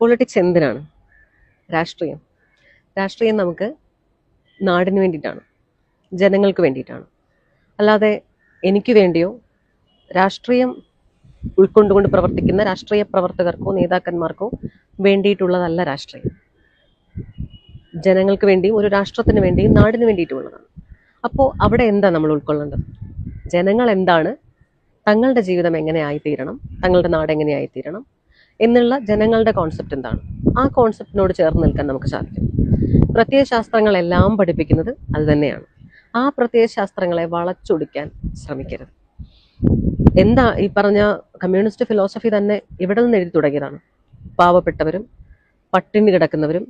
Politics എന്തിനാണ്? രാഷ്ട്രീയം. രാഷ്ട്രീയം നമുക്ക് നാടിന് വേണ്ടിയിട്ടാണ് ജനങ്ങൾക്ക് വേണ്ടിയിട്ടാണ്. അല്ലാതെ എനിക്ക് വേണ്ടിയോ രാഷ്ട്രീയം ഉൾക്കൊണ്ടുകൊണ്ട് പ്രവർത്തിക്കുന്ന രാഷ്ട്രീയ പ്രവർത്തകർക്കോ നേതാക്കന്മാർക്കോ വേണ്ടിയിട്ടുള്ളതല്ല രാഷ്ട്രീയം. ജനങ്ങൾക്ക് വേണ്ടിയും ഒരു രാഷ്ട്രത്തിന് വേണ്ടിയും നാടിന് വേണ്ടിയിട്ടുള്ളതാണ്. അപ്പോൾ അവിടെ എന്താ നമ്മൾ ഉൾക്കൊള്ളേണ്ടത്? ജനങ്ങൾ എന്താണ്? തങ്ങളുടെ ജീവിതം എങ്ങനെ ആയിത്തീരണം? തങ്ങളുടെ നാട് എങ്ങനെ ആയിത്തീരണം? എന്നുള്ള ജനങ്ങളുടെ കോൺസെപ്റ്റ് എന്താണ്? ആ കോൺസെപ്റ്റിനോട് ചേർന്ന് നിൽക്കാൻ നമുക്ക് സാധിക്കും. പ്രത്യയശാസ്ത്രങ്ങളെല്ലാം പഠിപ്പിക്കുന്നത് അത് തന്നെയാണ്. ആ പ്രത്യയശാസ്ത്രങ്ങളെ വളച്ചൊടിക്കാൻ ശ്രമിക്കരുത്. എന്താ ഈ പറഞ്ഞ കമ്മ്യൂണിസ്റ്റ് ഫിലോസഫി തന്നെ ഇവിടെ നിന്ന് എഴുതി തുടങ്ങിയതാണ്. പാവപ്പെട്ടവരും പട്ടിണി കിടക്കുന്നവരും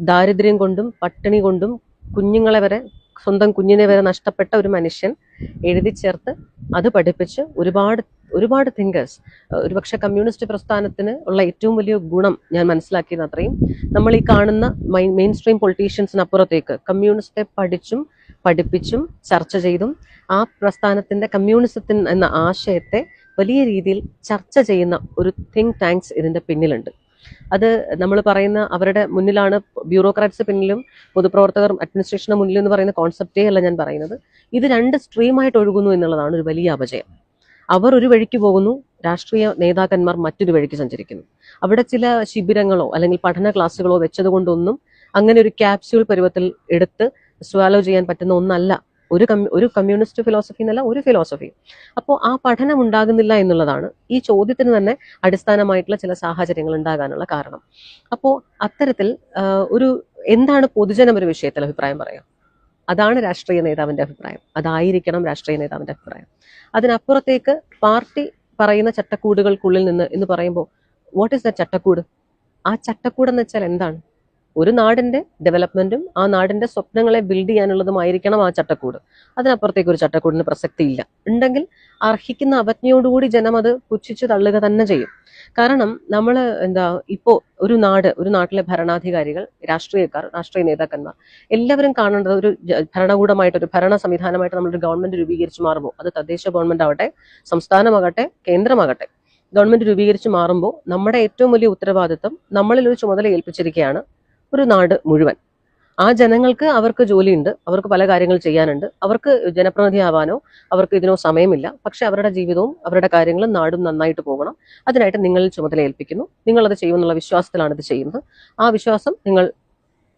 ദാരിദ്ര്യം കൊണ്ടും പട്ടിണി കൊണ്ടും കുഞ്ഞുങ്ങളെ വരെ സ്വന്തം കുഞ്ഞിനെ വരെ നഷ്ടപ്പെട്ട ഒരു മനുഷ്യൻ എഴുതി ചേർത്ത് അത് പഠിപ്പിച്ച് ഒരുപാട് ഒരുപാട് തിങ്കേഴ്സ് ഒരുപക്ഷെ കമ്മ്യൂണിസ്റ്റ് പ്രസ്ഥാനത്തിന് ഉള്ള ഏറ്റവും വലിയ ഗുണം ഞാൻ മനസ്സിലാക്കിയത് അത്രയും. നമ്മൾ ഈ കാണുന്ന മെയിൻ സ്ട്രീം പൊളിറ്റീഷ്യൻസിനപ്പുറത്തേക്ക് കമ്മ്യൂണിസ്റ്റെ പഠിച്ചും പഠിപ്പിച്ചും ചർച്ച ചെയ്തും ആ പ്രസ്ഥാനത്തിന്റെ കമ്മ്യൂണിസത്തിന് എന്ന ആശയത്തെ വലിയ രീതിയിൽ ചർച്ച ചെയ്യുന്ന ഒരു തിങ്ക് ടാങ്ക്സ് ഇതിന്റെ പിന്നിലുണ്ട്. അത് നമ്മൾ പറയുന്ന അവരുടെ മുന്നിലാണ് ബ്യൂറോക്രാറ്റ്സ് പിന്നിലും പൊതുപ്രവർത്തകർ അഡ്മിനിസ്ട്രേഷന് മുന്നിലും എന്ന് പറയുന്ന കോൺസെപ്റ്റേ അല്ല ഞാൻ പറയുന്നത്. ഇത് രണ്ട് സ്ട്രീമായിട്ട് ഒഴുകുന്നു എന്നുള്ളതാണ് ഒരു വലിയ അപജയം. അവർ ഒരു വഴിക്ക് പോകുന്നു രാഷ്ട്രീയ നേതാക്കന്മാർ മറ്റൊരു വഴിക്ക് സഞ്ചരിക്കുന്നു. അവിടെ ചില ശിബിരങ്ങളോ അല്ലെങ്കിൽ പഠന ക്ലാസ്സുകളോ വെച്ചതുകൊണ്ടൊന്നും അങ്ങനെ ഒരു ക്യാപ്സ്യൂൾ പരുവത്തിൽ എടുത്ത് സ്വാലോ ചെയ്യാൻ പറ്റുന്ന ഒന്നല്ല. ഒരു ഒരു കമ്മ്യൂണിസ്റ്റ് ഫിലോസഫി എന്നല്ല ഒരു ഫിലോസഫി അപ്പോൾ ആ പഠനം ഉണ്ടാകുന്നില്ല എന്നുള്ളതാണ് ഈ ചോദ്യത്തിന് തന്നെ അടിസ്ഥാനമായിട്ടുള്ള ചില സാഹചര്യങ്ങൾ ഉണ്ടാകാനുള്ള കാരണം. അപ്പോൾ അത്തരത്തിൽ ഒരു എന്താണ് പൊതുജനം ഒരു വിഷയത്തിൽ അഭിപ്രായം പറയാം? അതാണ് രാഷ്ട്രീയ നേതാവിന്റെ അഭിപ്രായം. അതായിരിക്കണം രാഷ്ട്രീയ നേതാവിന്റെ അഭിപ്രായം. അതിനപ്പുറത്തേക്ക് പാർട്ടി പറയുന്ന ചട്ടക്കൂടുകൾക്കുള്ളിൽ നിന്ന് എന്ന് പറയുമ്പോൾ വാട്ട് ഈസ് ദ ചട്ടക്കൂട്? ആ ചട്ടക്കൂടെന്ന് വെച്ചാൽ എന്താണ്? ഒരു നാടിന്റെ ഡെവലപ്മെന്റും ആ നാടിന്റെ സ്വപ്നങ്ങളെ ബിൽഡ് ചെയ്യാനുള്ളതുമായിരിക്കണം ആ ചട്ടക്കൂട്. അതിനപ്പുറത്തേക്ക് ഒരു ചട്ടക്കൂടിന് പ്രസക്തിയില്ല. ഉണ്ടെങ്കിൽ അർഹിക്കുന്ന അവജ്ഞയോടുകൂടി ജനം അത് പുച്ഛിച്ച് തള്ളുക തന്നെ ചെയ്യും. കാരണം നമ്മൾ എന്താ ഇപ്പോൾ ഒരു നാട് ഒരു നാട്ടിലെ ഭരണാധികാരികൾ രാഷ്ട്രീയക്കാർ രാഷ്ട്രീയ നേതാക്കന്മാർ എല്ലാവരും കാണേണ്ടത് ഒരു ഭരണകൂടമായിട്ട് ഒരു ഭരണ സംവിധാനമായിട്ട് നമ്മളൊരു ഗവൺമെന്റ് രൂപീകരിച്ച് മാറുമ്പോൾ അത് തദ്ദേശ ഗവൺമെന്റ് ആവട്ടെ സംസ്ഥാനമാകട്ടെ കേന്ദ്രമാകട്ടെ ഗവൺമെന്റ് രൂപീകരിച്ച് മാറുമ്പോൾ നമ്മുടെ ഏറ്റവും വലിയ ഉത്തരവാദിത്വം നമ്മളിൽ ഒരു ചുമതല ഏൽപ്പിച്ചിരിക്കുകയാണ് ഒരു നാട് മുഴുവൻ. ആ ജനങ്ങൾക്ക് അവർക്ക് ജോലിയുണ്ട് അവർക്ക് പല കാര്യങ്ങൾ ചെയ്യാനുണ്ട് അവർക്ക് ജനപ്രതിനിധിയാവാനോ അവർക്ക് ഇതിനോ സമയമില്ല. പക്ഷെ അവരുടെ ജീവിതവും അവരുടെ കാര്യങ്ങളും നാടും നന്നായിട്ട് പോകണം. അതിനായിട്ട് നിങ്ങളിൽ ചുമതല ഏൽപ്പിക്കുന്നു നിങ്ങൾ അത് ചെയ്യുമെന്നുള്ള വിശ്വാസത്തിലാണ് ഇത് ചെയ്യുന്നത്. ആ വിശ്വാസം നിങ്ങൾ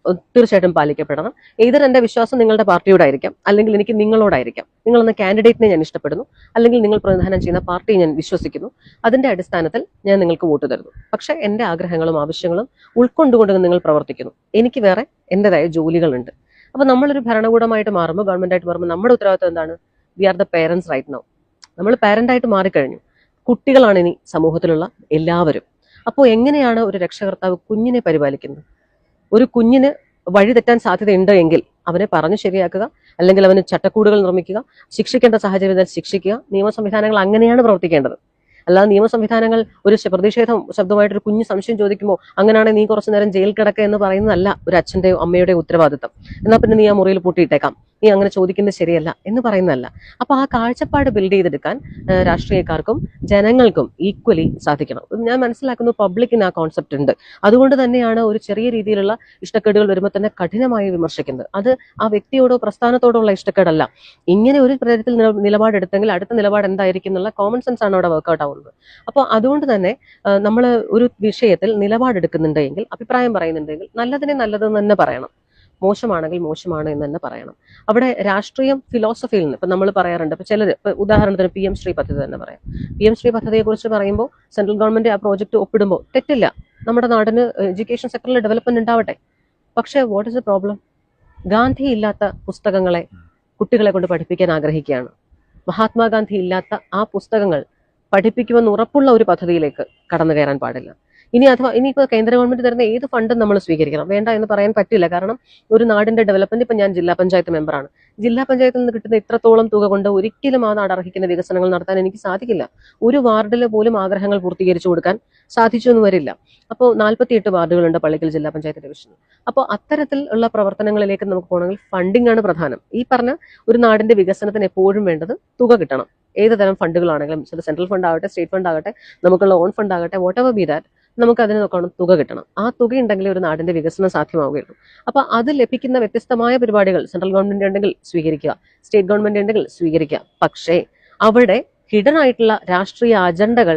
തീർച്ചയായിട്ടും പാലിക്കപ്പെടണം. ഏതൊരു എന്റെ വിശ്വാസം നിങ്ങളുടെ പാർട്ടിയോടായിരിക്കാം. അല്ലെങ്കിൽ എനിക്ക് നിങ്ങളോടായിരിക്കാം. നിങ്ങളെന്ന കാൻഡിഡേറ്റിനെ ഞാൻ ഇഷ്ടപ്പെടുന്നു. അല്ലെങ്കിൽ നിങ്ങൾ പ്രതിനിധാനം ചെയ്യുന്ന പാർട്ടിയെ ഞാൻ വിശ്വസിക്കുന്നു. അതിന്റെ അടിസ്ഥാനത്തിൽ ഞാൻ നിങ്ങൾക്ക് വോട്ട് തരുന്നു. പക്ഷെ എന്റെ ആഗ്രഹങ്ങളും ആവശ്യങ്ങളും ഉൾക്കൊണ്ടുകൊണ്ട് നിങ്ങൾ പ്രവർത്തിക്കുന്നു. എനിക്ക് വേറെ എന്റെതായ ജോലികളുണ്ട്. അപ്പൊ നമ്മളൊരു ഭരണകൂടമായിട്ട് മാറുമ്പോൾ ഗവൺമെന്റ് ആയിട്ട് മാറുമ്പോൾ നമ്മുടെ ഉത്തരവാദിത്വം എന്താണ്? We are the parents right now നമ്മൾ പാരന്റ് ആയിട്ട് മാറിക്കഴിഞ്ഞു. കുട്ടികളാണ് ഇനി സമൂഹത്തിലുള്ള എല്ലാവരും. അപ്പോൾ എങ്ങനെയാണ് ഒരു രക്ഷകർത്താവ് കുഞ്ഞിനെ പരിപാലിക്കുന്നത്? ഒരു കുഞ്ഞിന് വഴി തെറ്റാൻ എങ്കിൽ അവനെ പറഞ്ഞു ശരിയാക്കുക അല്ലെങ്കിൽ അവന് ചട്ടക്കൂടുകൾ നിർമ്മിക്കുക ശിക്ഷിക്കേണ്ട സാഹചര്യം ശിക്ഷിക്കുക നിയമ സംവിധാനങ്ങൾ അങ്ങനെയാണ് പ്രവർത്തിക്കേണ്ടത്. അല്ലാതെ നിയമ സംവിധാനങ്ങൾ ഒരു പ്രതിഷേധം ശബ്ദമായിട്ട് ഒരു കുഞ്ഞു സംശയം ചോദിക്കുമ്പോൾ അങ്ങനെയാണെങ്കിൽ നീ കുറച്ചു നേരം ജയിൽ കിടക്കുക എന്ന് പറയുന്നതല്ല ഒരു അച്ഛന്റെയോ അമ്മയുടെയോ ഉത്തരവാദിത്തം. എന്നാൽ പിന്നെ നീ ആ മുറിയിൽ പൂട്ടിയിട്ടേക്കാം. നീ അങ്ങനെ ചോദിക്കുന്നത് ശരിയല്ല എന്ന് പറയുന്നതല്ല. അപ്പൊ ആ കാഴ്ചപ്പാട് ബിൽഡ് ചെയ്തെടുക്കാൻ രാഷ്ട്രീയക്കാർക്കും ജനങ്ങൾക്കും ഈക്വലി സാധിക്കണം. ഞാൻ മനസ്സിലാക്കുന്നു പബ്ലിക്കിന് ആ കോൺസെപ്റ്റ് ഉണ്ട്. അതുകൊണ്ട് തന്നെയാണ് ഒരു ചെറിയ രീതിയിലുള്ള ഇഷ്ടക്കേടുകൾ വരുമ്പോൾ തന്നെ കഠിനമായി വിമർശിക്കുന്നത്. അത് ആ വ്യക്തിയോടോ പ്രസ്ഥാനത്തോടോ ഉള്ള ഇഷ്ടക്കേടല്ല. ഇങ്ങനെ ഒരു നില- നിലപാടെടുത്തെങ്കിൽ അടുത്ത നിലപാട് എന്തായിരിക്കും എന്നുള്ള കോമൺ സെൻസ് ആണ് അവിടെ വർക്കൗട്ട് ആവുന്നത്. അപ്പോൾ അതുകൊണ്ട് തന്നെ നമ്മൾ ഒരു വിഷയത്തിൽ നിലപാടെടുക്കുന്നുണ്ടെങ്കിൽ അഭിപ്രായം പറയുന്നുണ്ടെങ്കിൽ നല്ലതിനെ നല്ലതെന്ന് തന്നെ പറയണം. മോശമാണെങ്കിൽ മോശമാണ് എന്ന് തന്നെ പറയണം. അവിടെ രാഷ്ട്രീയം ഫിലോസഫിയിൽ നിന്ന് ഇപ്പൊ നമ്മൾ പറയാറുണ്ട് ഇപ്പൊ ചിലർ ഇപ്പൊ ഉദാഹരണത്തിന് പി എം ശ്രീ പദ്ധതി തന്നെ പറയാം. പി എം ശ്രീ പദ്ധതിയെക്കുറിച്ച് പറയുമ്പോൾ സെൻട്രൽ ഗവൺമെന്റ് ആ പ്രോജക്റ്റ് ഒപ്പിടുമ്പോൾ തെറ്റില്ല. നമ്മുടെ നാടിന് എഡ്യൂക്കേഷൻ സെക്ടറിൽ ഡെവലപ്മെന്റ് ഉണ്ടാവട്ടെ. പക്ഷേ what is a problem Gandhi ഇല്ലാത്ത പുസ്തകങ്ങളെ കുട്ടികളെ കൊണ്ട് പഠിപ്പിക്കാൻ ആഗ്രഹിക്കുകയാണ്. മഹാത്മാഗാന്ധി ഇല്ലാത്ത ആ പുസ്തകങ്ങൾ പഠിപ്പിക്കുമെന്ന് ഉറപ്പുള്ള ഒരു പദ്ധതിയിലേക്ക് കടന്നു കയറാൻ പാടില്ല. ഇനി അഥവാ ഇനിയിപ്പോൾ കേന്ദ്ര ഗവൺമെന്റ് തരുന്ന ഏത് ഫണ്ടും നമ്മൾ സ്വീകരിക്കണം. വേണ്ട എന്ന് പറയാൻ പറ്റില്ല. കാരണം ഒരു നാടിന്റെ ഡെവലപ്മെന്റ് ഇപ്പം ഞാൻ ജില്ലാ പഞ്ചായത്ത് മെമ്പറാണ് ജില്ലാ പഞ്ചായത്തിൽ നിന്ന് കിട്ടുന്ന ഇത്രത്തോളം തുക കൊണ്ട് ഒരിക്കലും ആ നാട് അർഹിക്കുന്ന വികസനങ്ങൾ നടത്താൻ എനിക്ക് സാധിക്കില്ല. ഒരു വാർഡിൽ പോലും ആഗ്രഹങ്ങൾ പൂർത്തീകരിച്ചു കൊടുക്കാൻ സാധിച്ചു എന്ന് വരില്ല. അപ്പോൾ നാൽപ്പത്തിയെട്ട് വാർഡുകളുണ്ട് പള്ളിക്കൽ ജില്ലാ പഞ്ചായത്ത് ഡിവിഷനിൽ അപ്പോൾ അത്തരത്തിൽ ഉള്ള പ്രവർത്തനങ്ങളിലേക്ക് നമുക്ക് പോകണമെങ്കിൽ ഫണ്ടിംഗ് ആണ് പ്രധാനം. ഈ പറഞ്ഞ ഒരു നാടിന്റെ വികസനത്തിന് എപ്പോഴും വേണ്ടത് തുക കിട്ടണം. ഏത് തരം ഫണ്ടുകളാണെങ്കിലും സെൻട്രൽ ഫണ്ട് ആകട്ടെ സ്റ്റേറ്റ് ഫണ്ട് ആകട്ടെ നമുക്കുള്ള ഓൺ ഫണ്ട് ആകട്ടെ വാട്ട് എവർ ബി ദാറ്റ് നമുക്ക് അതിന് നോക്കണം തുക കിട്ടണം. ആ തുക ഉണ്ടെങ്കിൽ ഒരു നാടിന്റെ വികസനം സാധ്യമാവുകയുള്ളൂ. അപ്പൊ അത് ലഭിക്കുന്ന വ്യത്യസ്തമായ പരിപാടികൾ സെൻട്രൽ ഗവൺമെന്റ് ഉണ്ടെങ്കിൽ സ്വീകരിക്കുക സ്റ്റേറ്റ് ഗവൺമെന്റ് ഉണ്ടെങ്കിൽ സ്വീകരിക്കുക. പക്ഷേ അവിടെ ഹിഡൻ ആയിട്ടുള്ള രാഷ്ട്രീയ അജണ്ടകൾ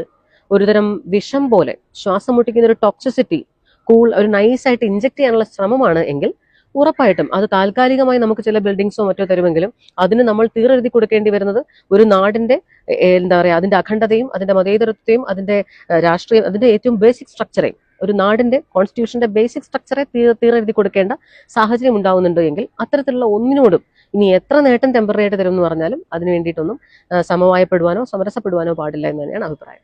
ഒരുതരം വിഷം പോലെ ശ്വാസം മുട്ടിക്കുന്ന ഒരു ടോക്സിസിറ്റി കൂൾ ഒരു നൈസായിട്ട് ഇഞ്ചക്ട് ചെയ്യാനുള്ള ശ്രമമാണ് എങ്കിൽ ഉറപ്പായിട്ടും അത് താൽക്കാലികമായി നമുക്ക് ചില ബിൽഡിങ്സോ മറ്റോ തരുമെങ്കിലും അതിന് നമ്മൾ തീരെഴുതി കൊടുക്കേണ്ടി വരുന്നത് ഒരു നാടിന്റെ എന്താ പറയാ അതിന്റെ അഖണ്ഡതയും അതിന്റെ മതേതരത്വത്തെയും അതിന്റെ രാഷ്ട്രീയം അതിന്റെ ഏറ്റവും ബേസിക് സ്ട്രക്ചറേയും ഒരു നാടിന്റെ കോൺസ്റ്റിറ്റ്യൂഷന്റെ ബേസിക് സ്ട്രക്ചറെ തീരെഴുതി കൊടുക്കേണ്ട സാഹചര്യം ഉണ്ടാവുന്നുണ്ട് എങ്കിൽ അത്തരത്തിലുള്ള ഒന്നിനോടും ഇനി എത്ര നേട്ടം ടെമ്പററി ആയിട്ട് തരും എന്ന് പറഞ്ഞാലും അതിന് വേണ്ടിയിട്ടൊന്നും സമവായപ്പെടുവാനോ സമരസപ്പെടുവാനോ പാടില്ല എന്ന് തന്നെയാണ് അഭിപ്രായം.